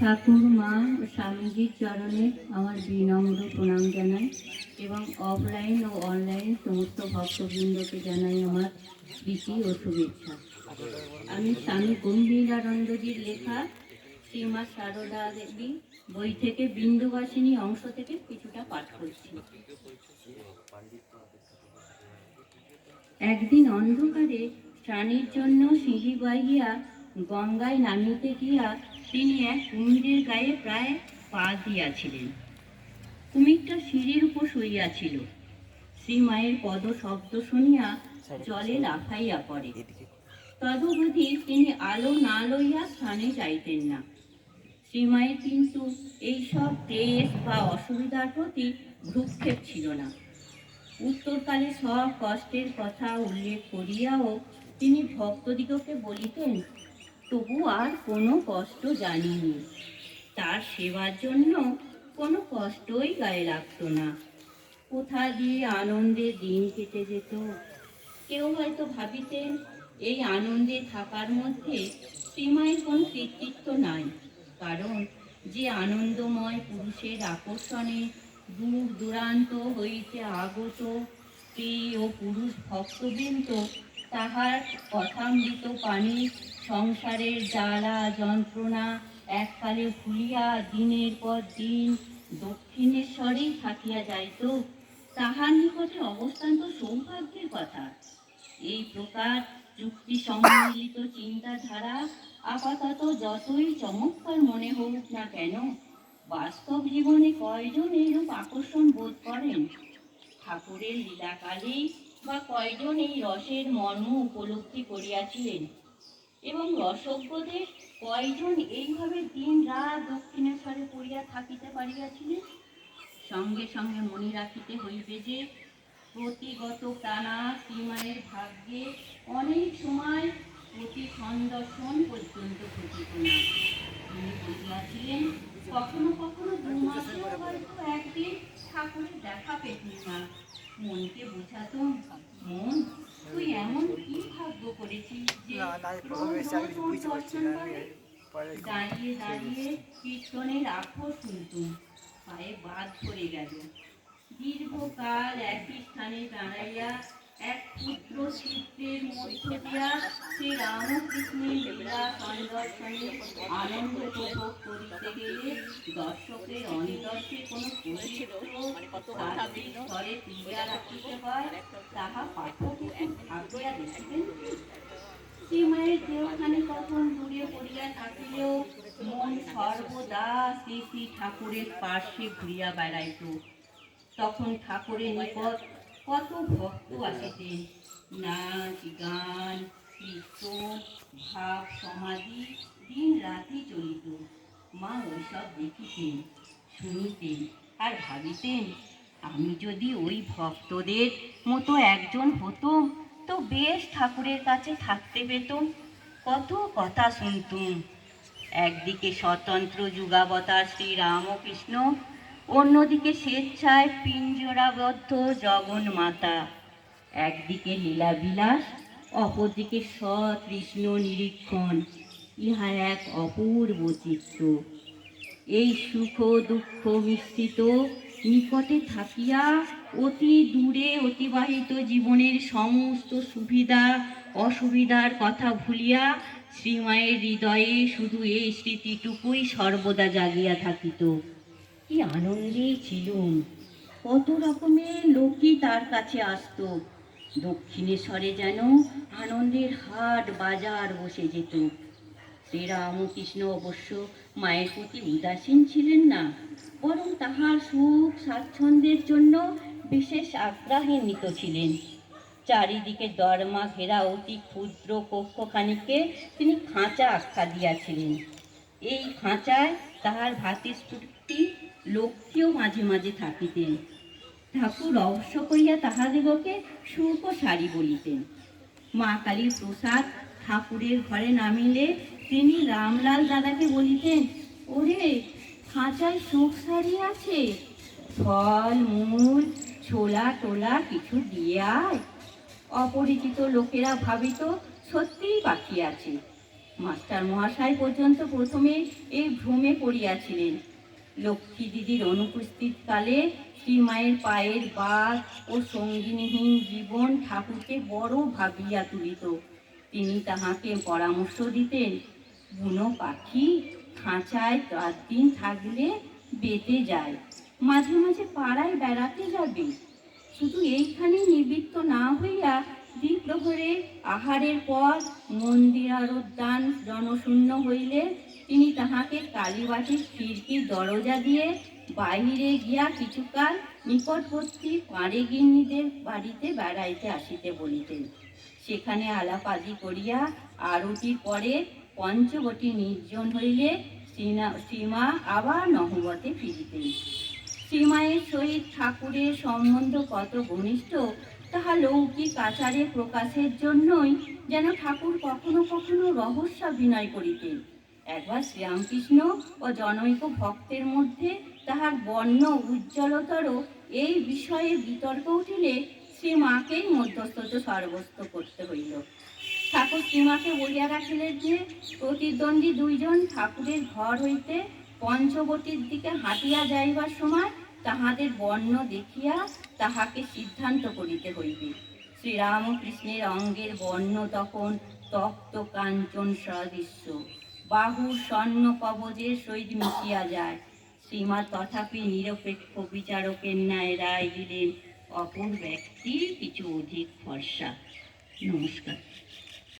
ঠাকুর মা ও স্বামীজির চরণে আমার বিনম্র প্রণাম জানাই এবং অফলাইন ও অনলাইন সমস্ত ভক্তবৃন্দকে জানাই আমার প্রীতি ও শুভেচ্ছা। আমি স্বামী গম্ভীরানন্দজির লেখা শ্রীমা সারদা দেবী বই থেকে বিন্দুবাসিনী অংশ থেকে কিছুটা পাঠ করছি। একদিন অন্ধকারে স্নানের জন্য সিঁড়ি বাইয়া গঙ্গায় নামিতে গিয়া তিনি এক কুমিরের গায়ে প্রায় পা দিয়াছিলেন। কুমিরটা সিঁড়ির উপর শুইয়াছিল। শ্রীমায়ের পদ শব্দ শুনিয়া জলে লাফাইয়া পড়ে। তদবধি তিনি আলো না লইয়া স্থানে যাইতেন না। শ্রীমায়ের কিন্তু এইসব ক্লেশ বা অসুবিধার প্রতি ভ্রুক্ষেপ ছিল না। উত্তরকালে সব কষ্টের কথা উল্লেখ করিয়াও তিনি ভক্তদিগকে বলিতেন তবু আর কোনো কষ্ট জানিনি। তার সেবার জন্য কোনো কষ্টই গায়ে লাগতো না। কোথা দিয়ে আনন্দে দিন কেটে যেত? কেউ হয়তো ভাবিতেন, এই আনন্দে থাকার মধ্যে শ্রীমায়ের কোনো কৃতিত্ব নাই। কারণ যে আনন্দময় পুরুষের আকর্ষণে দূর দূরান্ত হইতে আগত স্ত্রী ও পুরুষ ভক্তবৃন্দ তাহার কথামৃত পানি সংসারের জ্বালা যন্ত্রণা এককালে ভুলিয়া দিনের পর দিন দক্ষিণেশ্বরেই থাকিয়া যাইত। তাহার নিকটে অবস্থান তো সৌভাগ্যের কথা। এই প্রকার যুক্তি সম্মিলিত চিন্তাধারা আপাতত যতই চমৎকার মনে হোক না কেন, বাস্তব জীবনে কয়জন এইরূপ আকর্ষণ বোধ করেন? ঠাকুরের লীলাকালেই বা কয়জন এই রসের মর্ম উপলব্ধি করিয়াছিলেন? এবং রসজ্ঞদের কয়জন এইভাবে দিন রাত দক্ষিণেশ্বরে পড়িয়া থাকিতে পারিয়াছিলেন সঙ্গে সঙ্গে মনে রাখিতে হইবে যে, প্রতিগত টানা শ্রীমায়ের ভাগ্যে অনেক সময় প্রতি সন্দর্শন পর্যন্ত ঘটিত না। তিনি বলিয়াছিলেন কখনো কখনো দু মাসেও হয়তো একদিন ঠাকুরের দেখা পেতুম না। মনকে বোঝাতুম মন তুই এমন কি ভাগ্য করেছিস যে দাঁড়িয়ে দাঁড়িয়ে কীর্তনের আখর শুনতুম। পায়ে বাদ পড়ে গেল। দীর্ঘকাল একই স্থানে দাঁড়াইয়া এক ক্ষুদ্র চিত্রের মধ্য দিয়া শ্রী রামকৃষ্ণের লীলা সন্দর্শনে আনন্দ উপভোগ করিতে গেলে দর্শকের অন্তর্কে কোনো রাখিতে হয়, তাহা পাঠক ভাবিয়া দেখিবেন। শ্রীমায়ের দেহখানি কখন দূরে পড়িয়া থাকিলেও মন সর্বদা শ্রী শ্রী ঠাকুরের পার্শ্বে ঘুরিয়া বেড়াইত। তখন ঠাকুরের নিকট কত ভক্ত আসিতেন নাচ, গান কীর্তন ভাব, সমাধি, দিন রাতি চলিত। মা ওইসব দেখিতেন, শুনিতেন আর ভাবিতেন, আমি যদি ওই ভক্তদের মতো একজন হতাম, তো বেশ ঠাকুরের কাছে থাকতে পেতাম। কত কথা শুনতুম। একদিকে স্বতন্ত্র যুগাবতার শ্রী রামকৃষ্ণ অন্যদিকে স্বেচ্ছায় পিঞ্জরাবদ্ধ জগন্মাতা একদিকে লীলাবিলাস, অপরদিকে সতৃষ্ণ নিরীক্ষণ, ইহা এক অপূর্ব চিত্র এই সুখ দুঃখ মিশ্রিত নিকটে থাকিয়া অতি দূরে অতিবাহিত জীবনের সমস্ত সুবিধা, অসুবিধার কথা ভুলিয়া শ্রীমায়ের হৃদয়ে শুধু এই স্মৃতিটুকুই সর্বদা জাগিয়া থাকিত। কি আনন্দেই ছিলুম। কত রকমের লোকই তার কাছে আসতো। দক্ষিণেশ্বরে যেন আনন্দের হাট বাজার বসে যেত। শ্রীরামকৃষ্ণ অবশ্য মায়ের প্রতি উদাসীন ছিলেন না, বরং তাহার সুখ স্বাচ্ছন্দ্যের জন্য বিশেষ আগ্রাহান্বিত ছিলেন। চারিদিকে দরমা ঘেরা অতি ক্ষুদ্র কক্ষখানিকে তিনি খাঁচা আখ্যা দিয়াছিলেন। এই খাঁচায় তাহার ভাতিস্ফূর্তি লক্ষ্মীও মাঝে মাঝে থাকিতেন। ঠাকুর রহস্য করিয়া তাহাদিগকে ও শাড়ি বলিতেন। মা কালীর প্রসাদ ঠাকুরের ঘরে নামিলে তিনি রামলাল দাদাকে বলিতেন, ওরে, খাঁচায় সুখ শাড়ি আছে। ফল, মূল, ছোলা টোলা কিছু দিয়ে আয়। অপরিচিত লোকেরা ভাবিত সত্যিই বাকি আছে। মাস্টার মহাশয় পর্যন্ত প্রথমে এই ভ্রমে পড়িয়াছিলেন। লক্ষ্মী দিদির অনুপস্থিত কালে শ্রীমায়ের পায়ের বাদ ও সঙ্গিনীহীন জীবন ঠাকুরকে বড় ভাবিয়া তুলিত। তিনি তাহাকে পরামর্শ দিতেন, বুনো পাখি, খাঁচায় রাত দিন থাকলে বেঁচে যায়, মাঝে মাঝে পাড়ায় বেড়াতে যাবে। শুধু এইখানেই নিবৃত্ত না হইয়া দ্বিপ্রহরে আহারের পর মন্দির উদ্যান জনশূন্য হইলে তিনি তাহাকে কালীবাটির খিড়কির দরজা দিয়ে বাহিরে গিয়া কিছুকাল নিকটবর্তী পাড়ে গিন্নিদের বাড়িতে বেড়াইতে আসিতে বলিতেন। সেখানে আলাপাদি করিয়া আরতির পরে পঞ্চবটী নির্জন হইলে শ্রীমা আবার নহবতে ফিরিতেন। শ্রীমায়ের সহিত ঠাকুরের সম্বন্ধ কত ঘনিষ্ঠ, তাহা লৌকিক আচারে প্রকাশের জন্যই যেন ঠাকুর কখনো কখনো রহস্যাভিনয় করিতেন। একবার শ্রীরামকৃষ্ণ ও জনৈক ভক্তের মধ্যে তাহার বর্ণ উজ্জ্বলতর এই বিষয়ে বিতর্ক উঠিলে শ্রীমাকেই মধ্যস্থত সর্বস্ত করতে হইল। ঠাকুর শ্রীমাকে বলিয়া রাখিলেন যে, প্রতিদ্বন্দ্বী দুইজন ঠাকুরের ঘর হইতে পঞ্চবটির দিকে হাঁটিয়া যাইবার সময় তাহাদের বর্ণ দেখিয়া তাহাকে সিদ্ধান্ত করিতে হইবে। শ্রীরামকৃষ্ণের অঙ্গের বর্ণ তখন তপ্ত কাঞ্চন সদৃশ্য বাহু স্বর্ণ কবজের সহিত মিশিয়া যায়। শ্রীমা তথাপি নিরপেক্ষ বিচারকের ন্যায় রায় দিলেন অপর ব্যক্তি কিছু অধিক ফর্সা। নমস্কার।